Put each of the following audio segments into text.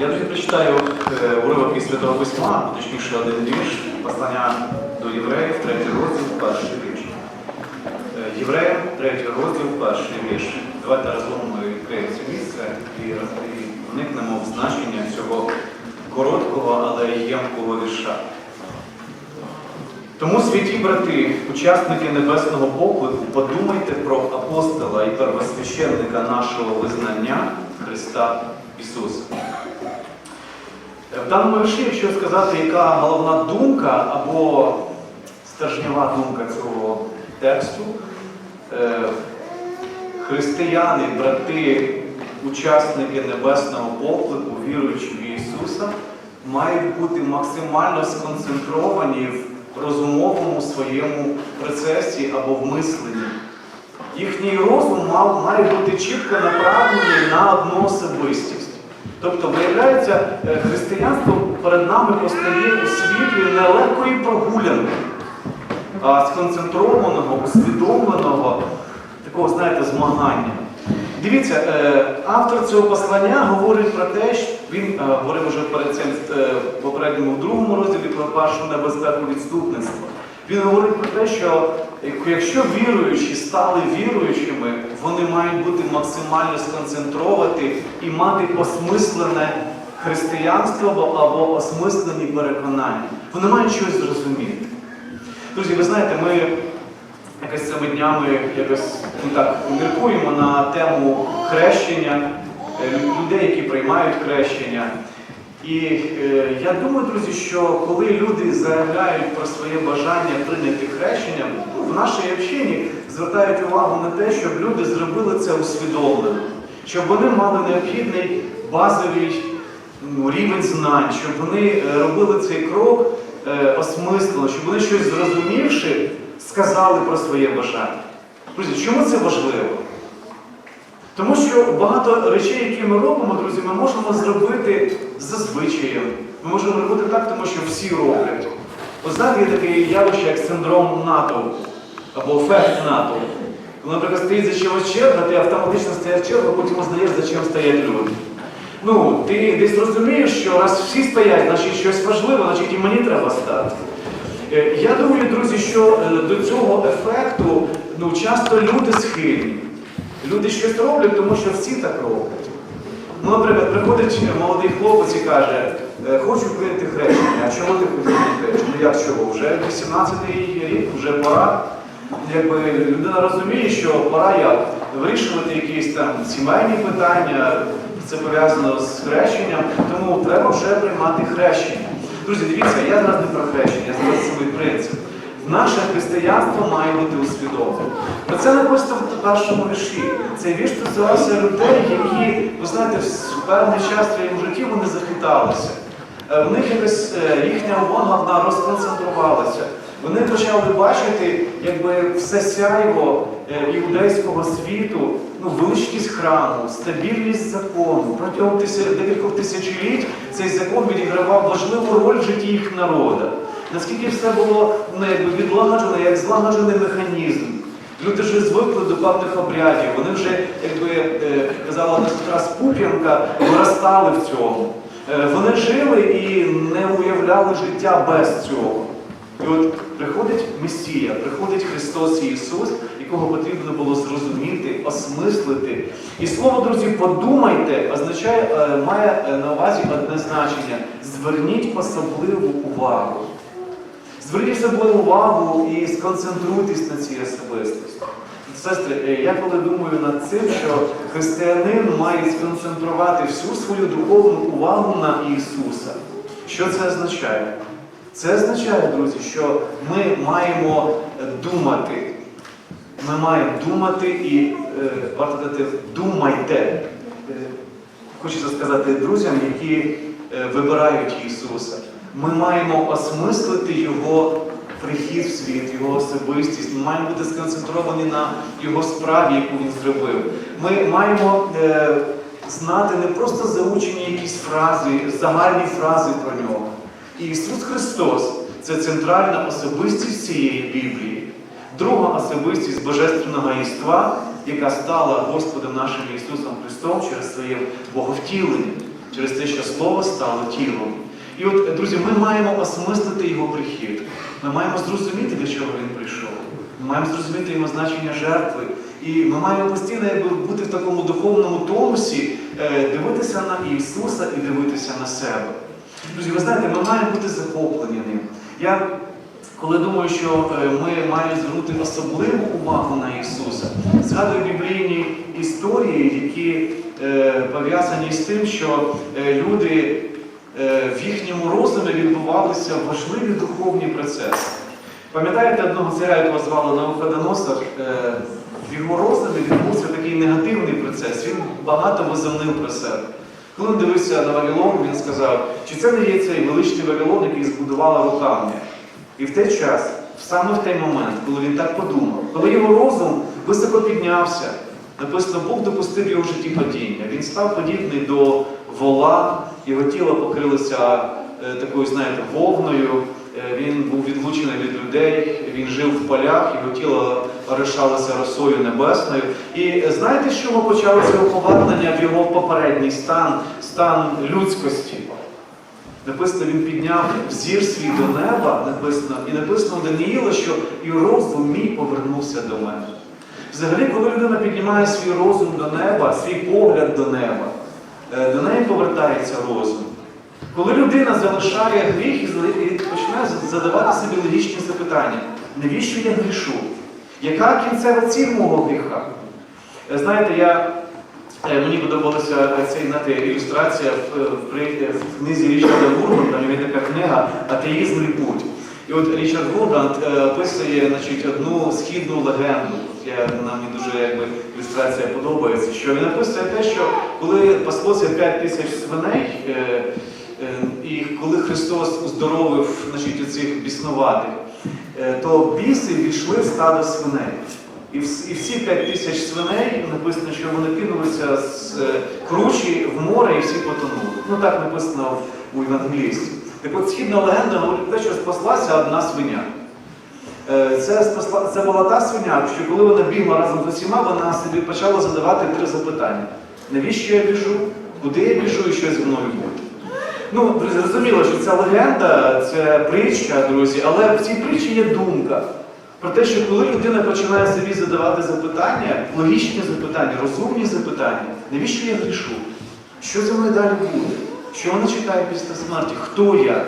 Я тоді прочитаю е, уривок із Святого Письма, точніше один вірш, послання до євреїв, третій розділ, перший вірш. Е, Євреям, третій розділ, перший вірш. Давайте разом ми відкриємо це місце і вникнемо в значення цього короткого, але ємкого вірша. Тому, святі брати, учасники небесного поклику, подумайте про апостола і первосвященника нашого визнання Христа Ісуса. В даному вірші, якщо сказати, яка головна думка або стержнева думка цього тексту, е, християни, брати, учасники небесного поклику, віруючи в Ісуса, мають бути максимально сконцентровані в розумовому своєму процесі або в мисленні. Їхній розум має бути чітко направлений на одну особистість. Тобто, виявляється, е, християнство перед нами постає у світлі не легкої прогулянки, а сконцентрованого, усвідомленого, такого, знаєте, змагання. Дивіться, е, автор цього послання говорить про те, що він е, говорив вже перед цим в попередньому в другому розділі про першу небезпеку відступництва. Він говорить про те, що якщо віруючі стали віруючими, вони мають бути максимально сконцентровані і мати осмислене християнство або, осмислені переконання. Вони мають щось зрозуміти. Друзі, ви знаєте, ми якось цими днями якось ну, так міркуємо на тему хрещення, е, людей, які приймають хрещення. І е, я думаю, друзі, що коли люди заявляють про своє бажання прийняти хрещення, в нашій общині звертають увагу на те, щоб люди зробили це усвідомлено, щоб вони мали необхідний базовий ну, рівень знань, щоб вони е, робили цей крок е, осмислено, щоб вони щось зрозумівши, сказали про своє бажання. Друзі, чому це важливо? Тому що багато речей, які ми робимо, друзі, ми можемо зробити за звичаєм. Ми можемо робити так, тому що всі роблять. От знаєте, є таке явище, як синдром натовпу або ефект. Коли, наприклад, стоїть за чимось черга, ти автоматично стоїш чергу, потім узнаєш, за чим стоять люди. Ну, ти десь розумієш, що раз всі стоять, значить щось важливе, значить і мені треба стати. Е, Я думаю, друзі, що е, до цього ефекту ну, часто люди схильні. Люди щось роблять, тому що всі так роблять. Ну, наприклад, приходить молодий хлопець і каже, «Е, хочу прийняти хрещення. А чому ти прийняти хрещення? Ну як чого? Вже 18-й рік, вже пора. Якби людина розуміє, що пора як вирішувати якісь там сімейні питання, це пов'язано з хрещенням, тому треба вже приймати хрещення. Друзі, дивіться, я зараз не про хрещення, я зараз свій принцип. Наше християнство має бути усвідомленим. Про це написано в першому вірші. Цей вірш стосувався людей, які, ви знаєте, в певний час в своєму житті вони захиталися. Е, В них якось е, їхня увага вона розконцентрувалася. Вони почали бачити якби все сяйво е, іудейського світу, ну, величність храму, стабільність закону. Протягом тисяч, декількох тисячоліть цей закон відігравав важливу роль в житті їх народу. Наскільки все було ну, відлагоджено, як злагоджений механізм. Люди вже звикли до певних обрядів, вони вже, якби е, казала сестра Спуп'янка, виростали в цьому. Е, Вони жили і не уявляли життя без цього. І от приходить Месія, приходить Христос Ісус, якого потрібно було зрозуміти, осмислити. І слово, друзі, подумайте, означає, е, має на увазі одне значення. Зверніть особливу увагу. Зверніть особливу увагу і сконцентруйтесь на цій особистості. Сестри, е, я коли думаю над цим, що християнин має сконцентрувати всю свою духовну увагу на Ісуса. Що це означає? Це означає, друзі, що ми маємо думати. Ми маємо думати і е, варто дати думайте. Е, Хочеться сказати друзям, які е, вибирають Ісуса. Ми маємо осмислити Його прихід в світ, Його особистість. Ми маємо бути сконцентровані на Його справі, яку Він зробив. Ми маємо е, знати не просто заучені якісь фрази, загальні фрази про нього. І Ісус Христос це центральна особистість цієї Біблії. Друга особистість Божественного єства, яка стала Господом нашим Ісусом Христом через своє Боговтілення. через те, що Слово стало тілом. І от, друзі, ми маємо осмислити його прихід. Ми маємо зрозуміти, для чого він прийшов. Ми маємо зрозуміти його значення жертви. І ми маємо постійно якби, бути в такому духовному тонусі, е, дивитися на Ісуса і дивитися на себе. Друзі, ви знаєте, ми маємо бути захоплені ним. Я коли думаю, що е, ми маємо звернути особливу увагу на Ісуса, згадую біблійні історії, які е, пов'язані з тим, що люди в їхньому розумі відбувалися важливі духовні процеси. Пам'ятаєте одного царя, якого звали Навуходоносор? Е, В його розумі відбувся такий негативний процес. Він багато возомнив про себе. Коли він дивився на Вавилон, він сказав, чи це не є цей величний Вавилон, який збудувала руками. І в той час, саме в той момент, коли він так подумав, коли його розум високо піднявся, написано, Бог допустив його в житті падіння. Він став подібний до вола, його тіло покрилося е, такою, знаєте, вовною. Е, Він був відлучений від людей, він жив в полях, його тіло решалося росою небесною. І знаєте, з чого почалося повернення в його попередній стан, стан людськості? Написано, він підняв взір свій до неба, написано, і написано в Даниїла, що і розум мій повернувся до мене. Взагалі, коли людина піднімає свій розум до неба, свій погляд до неба, до неї повертається розум. Коли людина залишає гріх і починає задавати собі логічні запитання, навіщо я грішу? Яка кінцева ціль мого гріха? Е, Знаєте, я, е, мені подобалася е, ця знаєте, ілюстрація в, в, книзі Річарда там є така книга Атеїзм і путь. І от Річард Вурмонт е, описує значить, одну східну легенду. Я, нам мені дуже якби, ілюстрація подобається, що він описує те, що коли паслося 5 тисяч свиней, е, е, і коли Христос уздоровив значить, оцих біснуватих, е, то біси війшли в стадо свиней. І вс- і всі 5 тисяч свиней написано, що вони кинулися з е, кручі в море і всі потонули. Ну так написано у Євангелісті. Так от східна легенда говорить те, що спаслася одна свиня. Е, Це, це була та свиня, що коли вона бігла разом з усіма, вона собі почала задавати три запитання: навіщо я біжу, куди я біжу і що зі мною буде. Ну, зрозуміло, що ця легенда, це притча, друзі, але в цій притчі є думка. Про те, що коли людина починає собі задавати запитання, логічні запитання, розумні запитання, навіщо я грішу? Що зі мною далі буде? Що вона чекає після смерті? Хто я?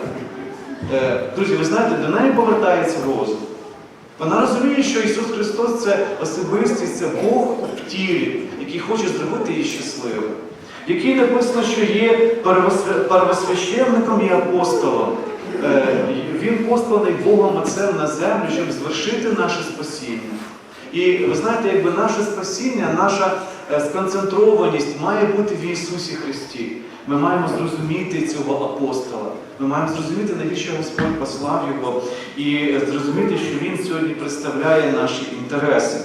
Е, Друзі, ви знаєте, до неї повертається розум. Вона розуміє, що Ісус Христос це особистість, це Бог в тілі, який хоче зробити її щасливою. Який написано, що є первосвященником і апостолом. Е, Він посланий Богом Отцем на землю, щоб звершити наше спасіння. І ви знаєте, якби наше спасіння, наша е, сконцентрованість має бути в Ісусі Христі. Ми маємо зрозуміти цього апостола. Ми маємо зрозуміти, навіщо Господь послав його, і зрозуміти, що Він сьогодні представляє наші інтереси.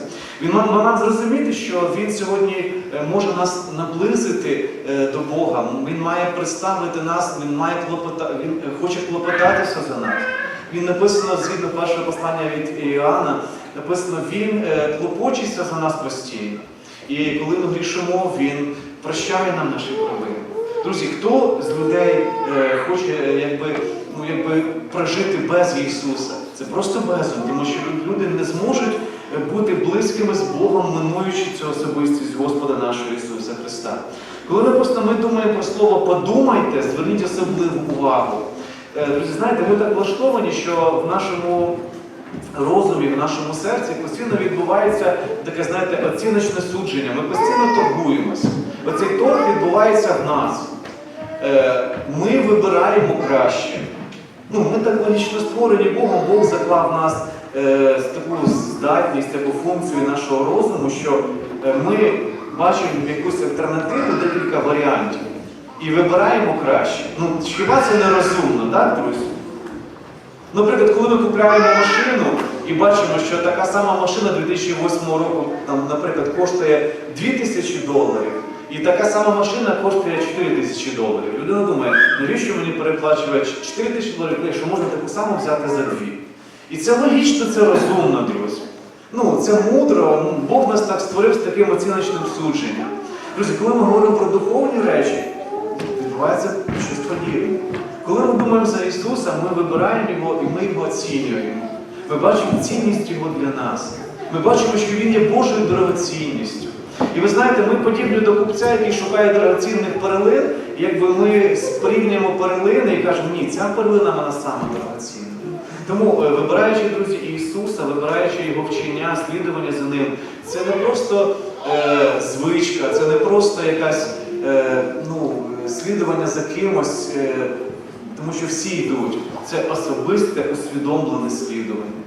Він має зрозуміти, що Він сьогодні е, може нас наблизити е, до Бога. Він має представити нас, він має клопота... він е, хоче клопотатися за нас. Він написано згідно першого послання від Іоанна, написано, він клопочеться за нас постійно. І коли ми грішимо, він прощає нам наші провини. Друзі, хто з людей е, хоче е, якби, ну, якби прожити без Ісуса? Це просто безум, тому що люди не зможуть е, бути близькими з Богом, минуючи цю особистість Господа нашого Ісуса Христа. Коли написано, ми думаємо про слово подумайте, зверніть особливу увагу. Е, Друзі, знаєте, ми так влаштовані, що в нашому розумі, в нашому серці постійно відбувається таке, знаєте, оціночне судження. Ми постійно торгуємося. Оцей торг відбувається в нас. Е, Ми вибираємо краще. Ну, ми так логічно створені Богом, Бог заклав в нас е, таку здатність або функцію нашого розуму, що е, ми бачимо якусь альтернативу, декілька варіантів, і вибираємо краще. Ну, хіба це не розумно, так, друзі? Наприклад, коли ми купляємо машину і бачимо, що така сама машина 2008 року, там, наприклад, коштує 2000 доларів, і така сама машина коштує 4 тисячі доларів. Людина думає, навіщо мені переплачувати 4 тисячі доларів, якщо можна таку саму взяти за дві. І це логічно, це розумно, друзі. Ну, це мудро, Бог нас так створив з таким оціночним судженням. Друзі, коли ми говоримо про духовні речі, відбувається щось подібне. Коли ми думаємо за Ісуса, ми вибираємо Його і ми Його оцінюємо. Ми бачимо цінність Його для нас. Ми бачимо, що Він є Божою дорогоцінністю. І ви знаєте, ми подібні до купця, який шукає дорогоцінних перлин, і якби ми порівнюємо перлини і кажемо, ні, ця перлина вона саме дорогоцінна. Тому, е, вибираючи, друзі, Ісуса, вибираючи Його вчення, слідування за ним, це не просто е, звичка, це не просто якась е, ну, слідування за кимось, е, тому що всі йдуть. Це особисте усвідомлене слідування.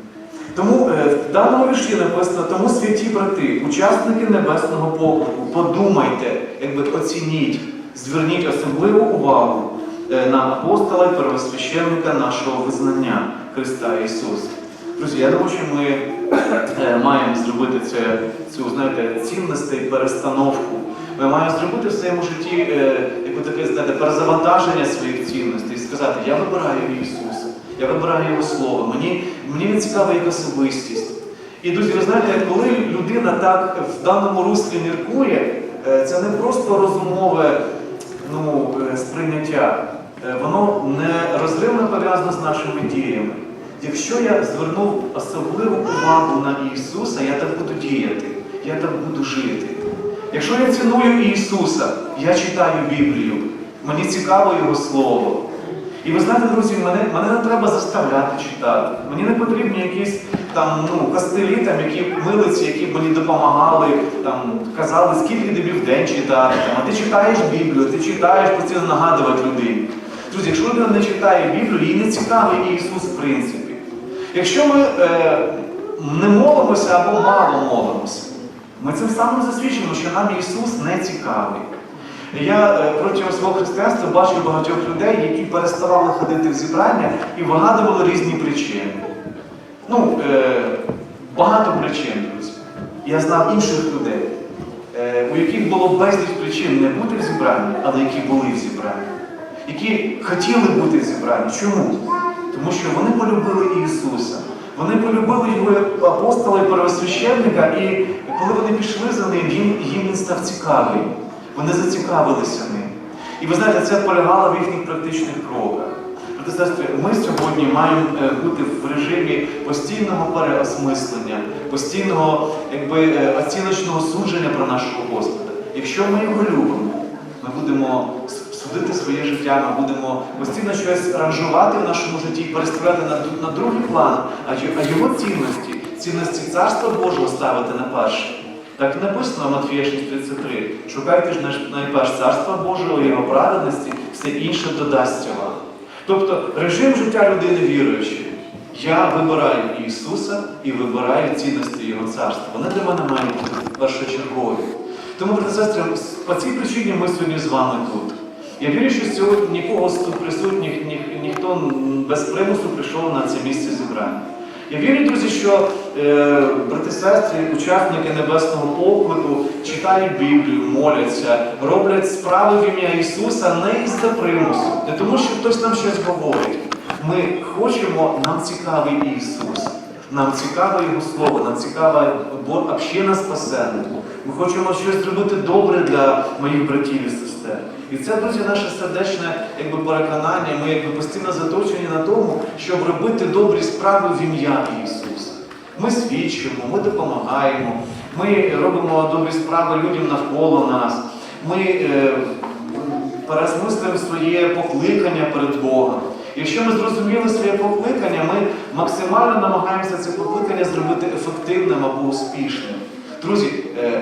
Тому е, в даному вірші написано, тому святі брати, учасники небесного поклику, подумайте, якби оцініть, зверніть особливу увагу е, на апостола і первосвященника нашого визнання Христа Ісуса. Друзі, я думаю, що ми маємо зробити це, цю знаєте, цінностей перестановку. Ми маємо зробити в своєму житті е, яку таке знаєте, перезавантаження своїх цінностей і сказати, я вибираю Ісуса, я вибираю Його Слово, мені, мені не цікава як особистість. І друзі, ви знаєте, коли людина так в даному руслі міркує, е, це не просто розумове ну, е, сприйняття, Е, воно не розривно пов'язано з нашими діями. Якщо я звернув особливу увагу на Ісуса, я так буду діяти, я так буду жити. Якщо я ціную Ісуса, я читаю Біблію, мені цікаво Його Слово. І ви знаєте, друзі, мене, мене не треба заставляти читати. Мені не потрібні якісь там ну, костелі, там, які милиці, які мені допомагали, там, казали, скільки тобі в день читати. Там, а ти читаєш Біблію, ти читаєш постійно нагадувати людині. Друзі, якщо людина не читає Біблію, їй не цікавий Ісус в принципі. Якщо ми е, не молимося або мало молимося, ми цим самим засвідчимо, що нам Ісус не цікавий. Я е, протягом свого християнства бачив багатьох людей, які переставали ходити в зібрання і вигадували різні причини. Ну, е, багато причин, друзі. Я знав інших людей, е, у яких було безліч причин не бути в зібранні, але які були в зібранні, які хотіли бути в зібранні. Чому? Тому що вони полюбили Ісуса. Вони полюбили його апостола і первосвященника, і коли вони пішли за ним, їм, їм він став цікавий. Вони зацікавилися ним. І ви знаєте, це полягало в їхніх практичних кроках. Ми сьогодні маємо е, бути в режимі постійного переосмислення, постійного якби, е, оціночного судження про нашого Господа. Якщо ми його любимо, ми будемо судити своє життя, ми будемо постійно щось ранжувати в нашому житті і переставляти на, на другий план, а, його цінності, цінності Царства Божого ставити на перше. Так написано в Матфія 6.33. Шукайте ж найперш Царства Божого, Його праведності, все інше додасться вам. Тобто режим життя людини віруючої. Я вибираю Ісуса і вибираю цінності Його царства. Вони для мене мають бути першочергові. Тому, брати сестри, по цій причині ми сьогодні з вами тут. Я вірю, що сьогодні нікого з тут присутніх, ні, ніхто без примусу прийшов на це місце зібрання. Я вірю, друзі, що е, брати сестри, учасники небесного поклику читають Біблію, моляться, роблять справи в ім'я Ісуса не із-за примусу, не тому, що хтось нам щось говорить. Ми хочемо, нам цікавий Ісус. Нам цікаве Його Слово, нам цікава община спасенна. Ми хочемо щось зробити добре для моїх братів і сестер. І це, друзі, наше сердечне якби, переконання. Ми якби постійно заточені на тому, щоб робити добрі справи в ім'я Ісуса. Ми свідчимо, ми допомагаємо, ми робимо добрі справи людям навколо нас. Ми е, переосмислюємо своє покликання перед Богом. Якщо ми зрозуміли своє покликання, ми максимально намагаємося це покликання зробити ефективним або успішним. Друзі, е,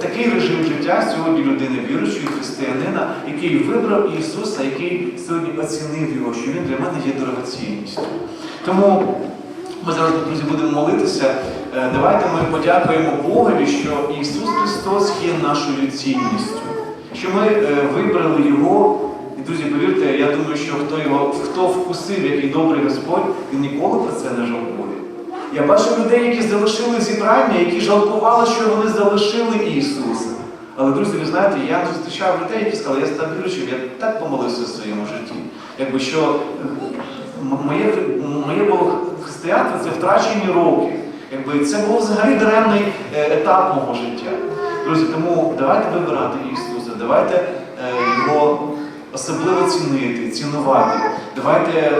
такий режим життя сьогодні людини віруючої християнина, який вибрав Ісуса, який сьогодні оцінив його, що він для мене є дорогоцінністю. Тому ми зараз, друзі, будемо молитися. Е, Давайте ми подякуємо Богові, що Ісус Христос є нашою цінністю, що ми е, вибрали Його. І, друзі, повірте, я думаю, що хто його хто вкусив, який добрий Господь, він ніколи про це не жалкує. Я бачу людей, які залишили зібрання, які жалкували, що вони залишили Ісуса. Але, друзі, ви знаєте, я зустрічав людей, які сказали, я став віруючим, я так помолився в своєму житті. Якби що моє, моє було християнство це втрачені роки. Якби це був взагалі даремний е, етап мого життя. Друзі, тому давайте вибирати Ісуса, давайте е, його особливо цінити, цінувати. Давайте е,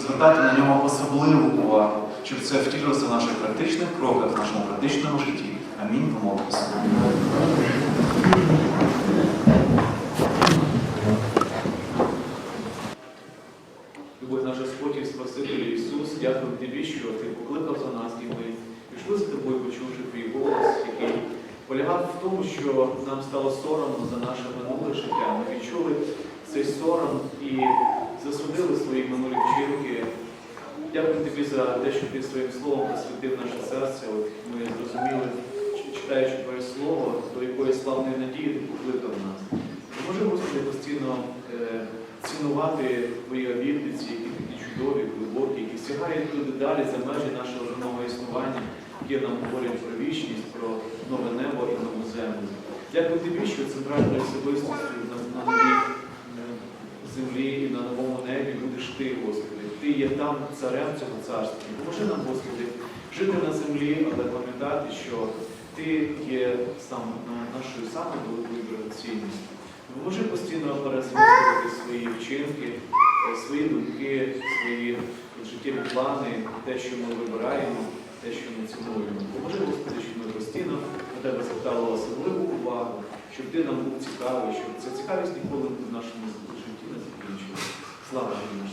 звертати на нього особливу увагу, щоб це втілилося в наших практичних кроках, в нашому практичному житті. Амінь. Помолимося. Любой наш Господь і Спаситель Ісус, дякую Тобі, що Ти покликав за нас, і ми пішли за тобою, почувши твій голос, який полягав в тому, що нам стало соромно за наше минуле життя. Ми відчули цей сором і засудили свої минулі вчинки. Дякую тобі за те, що ти своїм словом просвітив наше серце. От ми зрозуміли, читаючи Твоє слово, до якої славної надії ти покликав нас. Допоможи, Господи, постійно е, цінувати Твої обітниці, які такі чудові, глибокі, які сягають туди далі за межі нашого земного існування, які нам говорять про вічність, про нове небо і нову землю. Дякую тобі, що центральною особистістю на, на новій землі і на новому небі будеш ти, Господи. Ти є там царем цього царства. Допоможи нам, Господи, жити на землі, але пам'ятати, що Ти є сам нашою самою великою дорогоцінністю. Допоможи постійно пересмислювати свої вчинки, свої думки, свої життєві плани, те, що ми вибираємо, те, що ми цінуємо. Поможи, Господи, щоб ми постійно на тебе звертали особливу увагу, щоб ти нам був цікавий, щоб ця цікавість ніколи в нашому житті не. Слава тобі,